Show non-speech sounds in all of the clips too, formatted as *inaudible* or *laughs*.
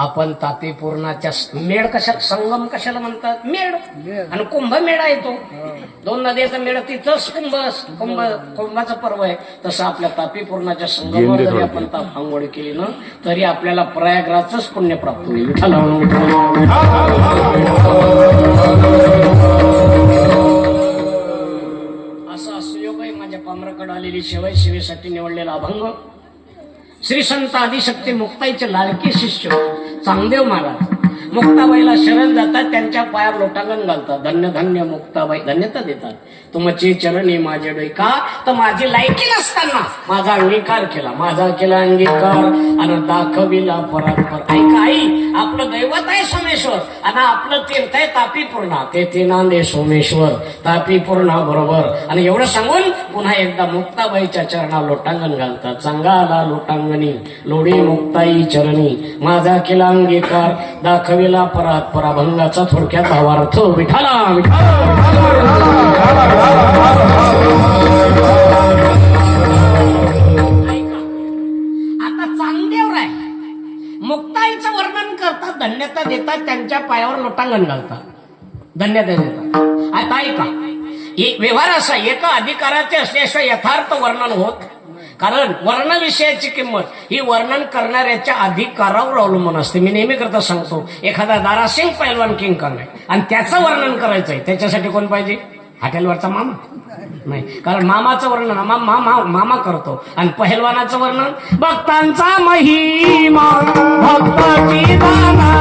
आपण तापी पूर्णाच्या मेळ कशा संगम कशाला म्हणतात? मेळ आणि कुंभ मेळा येतो दोन नद्याचा मेळ तिथंच कुंभ कुंभ कुंभाचं पर्व आहे. तसं आपल्या तापी पूर्णाच्या संगमावर जरी आपण ताप आंघोळ केली ना तरी आपल्याला प्रयागराजच पुण्य प्राप्त होईल असा सुयोग आहे माझ्या पामराकडे आलेली शिवाय शिवेसाठी निवडलेला अभंग. श्री संत आदिशक्ती मुक्ताईचे लाडके शिष्य. चांगदेव महाराज. मुक्ताबाईला शरण जातात त्यांच्या पायावर लोटांगण घालतात. धन्य धन्य मुक्ताबाई. धन्यता देतात. तुमची चरणी माझे डोईका तर माझी लायकी नसताना माझा अंगीकार केला. माझा केला अंगीकार. आणि दाखविला परत ऐका आई. आपलं दैवत आहे सोमेश्वर आणि आपलं तीर्थ आहे तापी पूर्णा तेथे नांदे सोमेश्वर तापी पूर्णा बरोबर. आणि एवढं सांगून पुन्हा एकदा मुक्ताबाईच्या चरणा लोटांगण घालतात. चांगाला लोटांगणी लोडी मुक्ताई चरणी. माझा केला अंगीकार दाखविला परात पराभंगाचा थोडक्यात भावार्थ विठाला विठाला धन्यता देतात त्यांच्या पायावर लोटांगण घालतात धन्यता देतात. आता ऐका. व्यवहार असा एका अधिकाराचे असल्याशिवाय यथार्थ वर्णन होत कारण वर्णविषयाची किंमत ही वर्णन करणाऱ्याच्या अधिकारावर अवलंबून असते. मी नेहमी करता सांगतो एखादा दारासिंग पैलवान किंग करणे. आणि त्याचं वर्णन करायचंय. त्याच्यासाठी कोण पाहिजे? हॉटेलवरचा मामा? नाही. कारण मामाचं वर्णन मामा मामा मामा करतो. आणि पहिलवानाचं वर्णन भक्तांचा महिमा भक्ताची दाना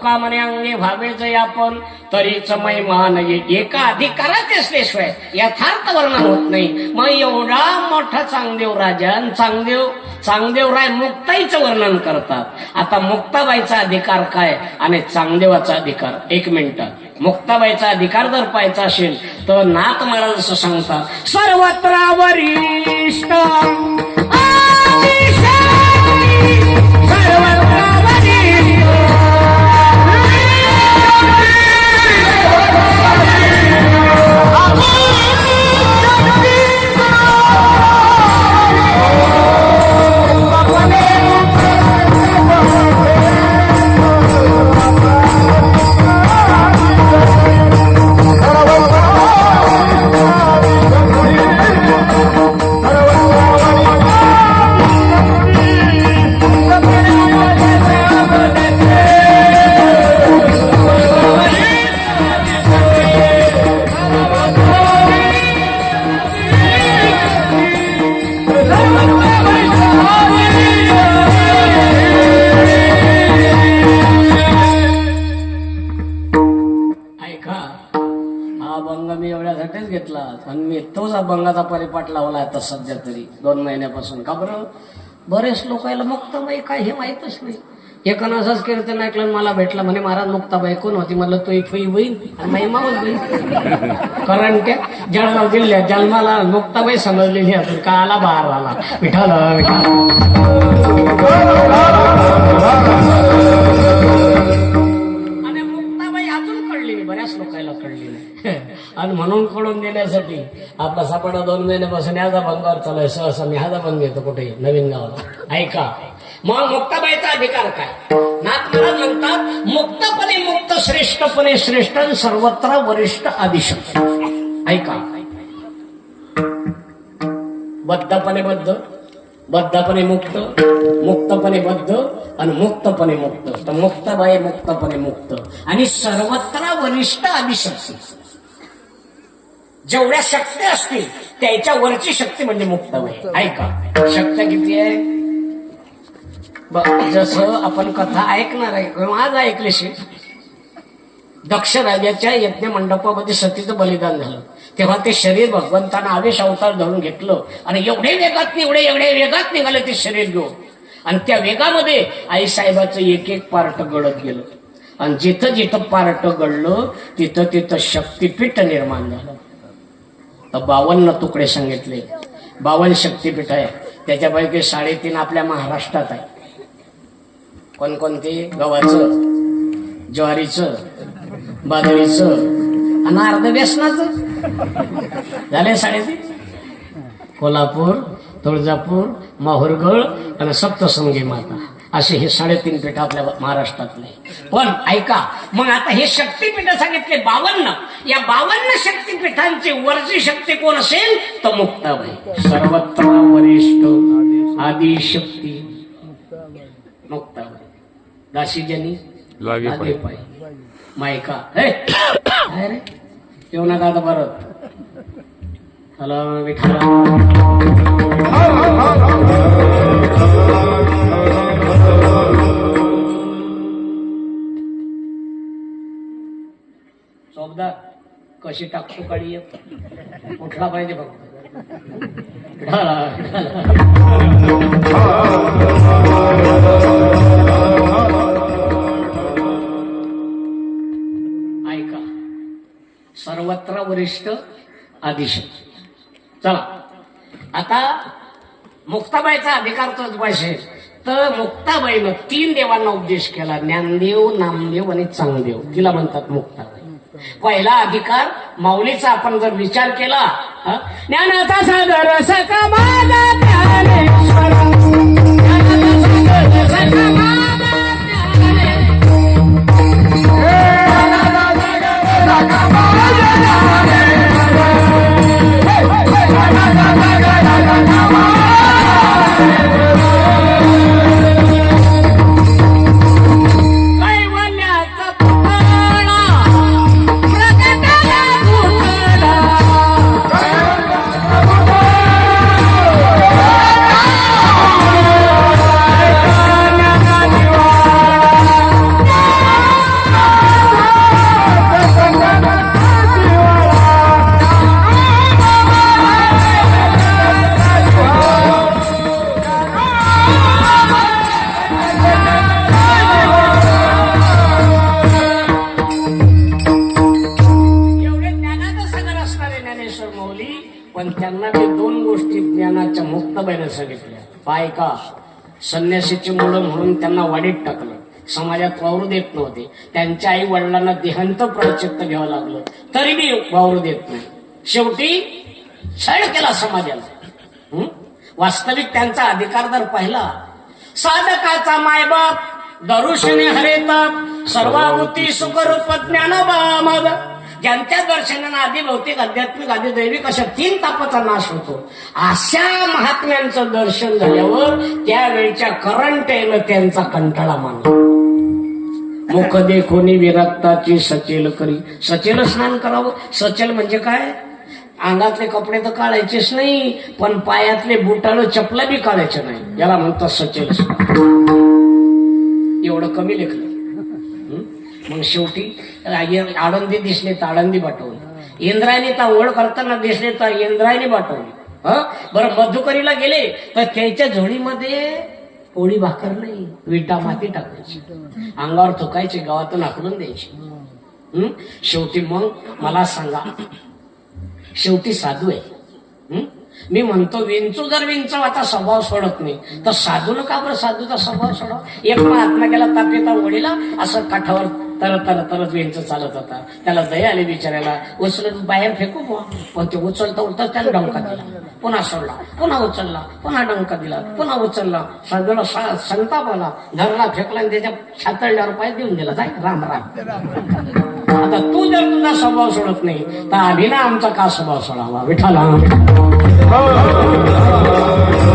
तुका म्हणे अंगे जय आपण तरीच मै नाही एका अधिकारात असल्याशिवाय यथार्थ वर्णन होत नाही. मग एवढा मोठा चांगदेव राजा आणि चांगदेव चांगदेवराय मुक्ताईचं वर्णन करतात. आता मुक्ताबाईचा अधिकार काय आणि चांगदेवाचा अधिकार? एक मिनिट. मुक्ताबाईचा अधिकार जर पाहायचा असेल तर नाथ महाराज असं सांगतात सर्वत्र वरिष्ठ आता बंगाचा परिपाठ लावला आता सध्या तरी दोन महिन्यापासून. का बरं? बरेच लोकायला मुक्ताबाई काय हे माहीतच नाही. एकानं असंच कीर्तन ऐकलं मला भेटलं म्हणे महाराज मुक्ताबाई कोण होती? म्हणलं तो इथं बहीण आणि माई मावस बहीण कारण त्या जळगाव जिल्ह्यात जन्माला मुक्ताबाई समजलेली असून का आला बाहेर आला. विठाला आणि बऱ्याच लोकांना कळली नाही. आणि म्हणून कळून देण्यासाठी आपला सापडा दोन महिन्यापासून ह्याच भंगावर चालू सहसा मी ह्याचा भंग येतो कुठे? नवीन गावाला ऐका. मग मुक्ताबाईचा अधिकार काय? नाथ महाराज म्हणतात मुक्तपणे मुक्त श्रेष्ठपणे श्रेष्ठ सर्वत्र वरिष्ठ आदिशक्त. ऐका. बद्धपणे बद्ध. बद्धपणे मुक्त मुक्तपणे बद्ध आणि मुक्तपणे मुक्त. तर मुक्तबाई मुक्तपणे मुक्त. आणि सर्वत्र वरिष्ठ आदिशक्ती जेवढ्या शक्ती असतील त्याच्या वरची शक्ती म्हणजे मुक्ताबाई ऐका शक्ती किती आहे? जस जसं आपण कथा ऐकणार आहे आज ऐकलीशी दक्ष राजाच्या यज्ञ मंडपामध्ये सतीचं बलिदान झालं. तेव्हा ते शरीर भगवंतानं आवेश अवतार धरून घेतलं. आणि एवढे वेगात निवडे एवढे वेगात निघाले ते शरीर घेऊन. आणि त्या वेगामध्ये आईसाहेबाचं एक एक पार्ट गळत गेलं. आणि जिथं जिथं पार्ट गळलं तिथं तिथं शक्तिपीठ निर्माण झालं. तर बावन्न तुकडे सांगितले. बावन्न शक्तिपीठ आहे. त्याच्यापैकी साडेतीन आपल्या महाराष्ट्रात आहे. कोणकोणते? गव्हाचं ज्वारीचं बाजरीचं आणि अर्ध व्यसनाचं *laughs* झाले साडेतीन कोल्हापूर तुळजापूर माहुरगड आणि सप्तसंगी माता. असे हे साडेतीन पीठ आपल्या महाराष्ट्रातले. पण ऐका मग आता हे शक्तीपीठ सांगितले बावन्न. या बावन्न शक्तीपीठांची वरची शक्ती कोण असेल? तर मुक्ताबाई. सर्वत्र वरिष्ठ आदी शक्ती मुक्ताबाई लागे पाय. लागे पाय. मायका. *coughs* येऊ नका आता परत. चला चौकदार कशी टाकतो काळी कुठला उठला पाहिजे फक्त. ढाला, वरिष्ठ आदिशक्ती चला. आता मुक्ताबाईचा अधिकार तोच पाहिजे. तर मुक्ताबाईनं तीन देवांना उपदेश केला. ज्ञानदेव नामदेव आणि चांगदेव. तिला म्हणतात मुक्ताबाई. पहिला अधिकार माऊलीचा. आपण जर विचार केला ज्ञानाचा सागर सका माझा ज्ञानेश्वर. का? संन्यासीची मुलं म्हणून त्यांना वाडीत टाकलं. समाजात वावरू देत नव्हते. त्यांच्या आई वडिलांना देहांत प्रचित्त घ्यावं लागलं. तरी मी वावरू देत नाही. शेवटी छळ केला समाजाला. वास्तविक त्यांचा अधिकार जर पाहिला साधकाचा मायबाप दरुषणे हरेतात सर्वाभूती सुखरूप ज्ञान माझा. ज्यांच्या दर्शनानं आधी भौतिक आध्यात्मिक आधी दैविक अशा तीन तापाचा नाश होतो. अशा महात्म्यांचं दर्शन झाल्यावर त्यावेळच्या करंट येणं त्यांचा कंटाळा मानला. मुख देखोनी विरक्ताची सचेल करी सचेल स्नान करावं. सचेल म्हणजे काय? अंगातले कपडे तर काढायचेच नाही पण पायातले बुटाळ चपला बी काढायचे नाही याला म्हणतात सचेल स्नान. एवढं कमी लेखलं. मग शेवटी आळंदी दिसले तर आळंदी पाठवली इंद्रायणी तर ओळ करताना दिसले तर इंद्रायणी पाठवली हा? बरं मधुकरीला गेले तर त्यांच्या झोळीमध्ये पोळी भाकर नाही विटा माती टाकायची. अंगावर थुकायचे गावातून आकडून द्यायची. हम्म शेवटी मग मला सांगा शेवटी साधू आहे. मी म्हणतो विंचू जर विंचवाचा स्वभाव सोडत नाही. तर साधून का बरं साधूचा स्वभाव सोडा? एक महात्मा गेला तापेता वडीला असं काठावर तर तर तरच विंच चालत होता. त्याला दया आली बिचारायला उचलून बाहेर फेकू पण ते उचलता उलता त्याला डंका दिला. पुन्हा सोडला. पुन्हा उचलला. पुन्हा डंका दिला. पुन्हा उचलला. सगळं संताप आला धरला फेकला आणि त्याच्या छातळल्यावर पाय देऊन दिला. जाय राम राम. आता तू जर तुझा स्वभाव सोडत नाही तर आम्ही ना आमचा का स्वभाव सोडावा? विठाला हो, हो.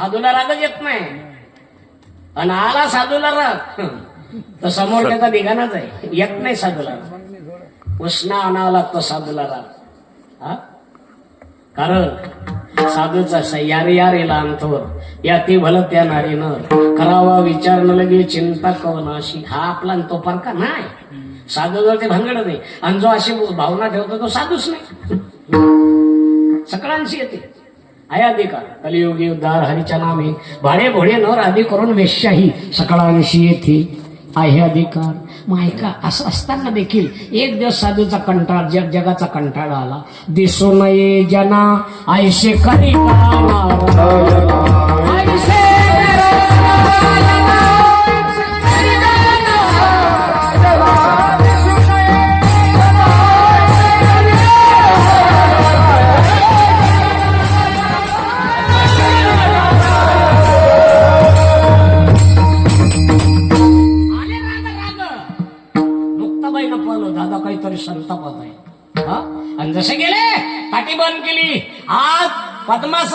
साधूला रागच येत नाही. आणि आला साधूला राग. तर समोर त्याचा निघाणाच आहे. येत नाही साधूला उष्णा आणावा लागतो साधूला राग. हा? कारण साधूचा सह्यार यार येला अंतवर. या ती भल त्या नारीनं करावा विचार न लगे चिंता कवनाशी हा आपला तो फरका नाही. साधू जर ते भानगड नाही. आणि जो अशी भावना ठेवतो तो साधूच नाही. सकळांशी येते. अधिकार कलियुगी उद्धार हरीच्या नामे भाडे भोडे नर आदी करून वेश्याही सकळांशी येते आहे अधिकार. मग ऐका असं असताना देखील एक दिवस साधूचा कंटाळ जग जगाचा कंटाळा आला. दिसू नये जना आयशे करी Además